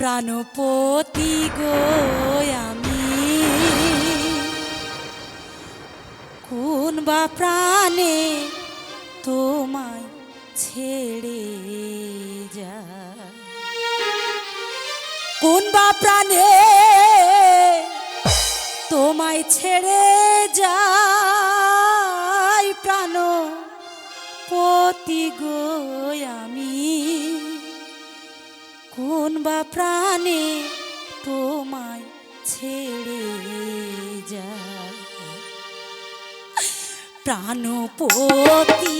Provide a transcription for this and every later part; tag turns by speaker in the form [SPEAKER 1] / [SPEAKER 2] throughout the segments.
[SPEAKER 1] প্রাণপতি গো আমি। কোন বা প্রাণে তোমায় ছেড়ে যা কোন বা প্রাণে তোমায় ছেড়ে যাই প্রাণ পতি গো আমি। কোন বা প্রাণে তোমায় ছেড়ে যায়? প্রাণপতি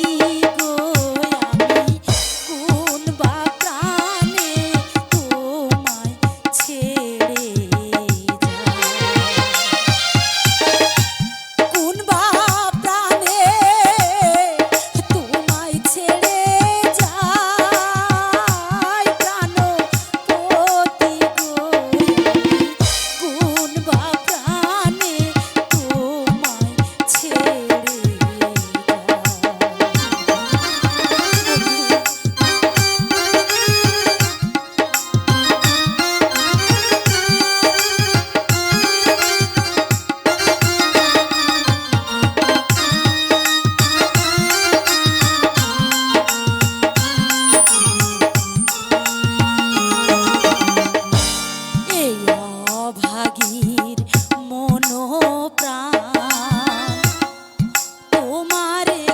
[SPEAKER 1] what it is.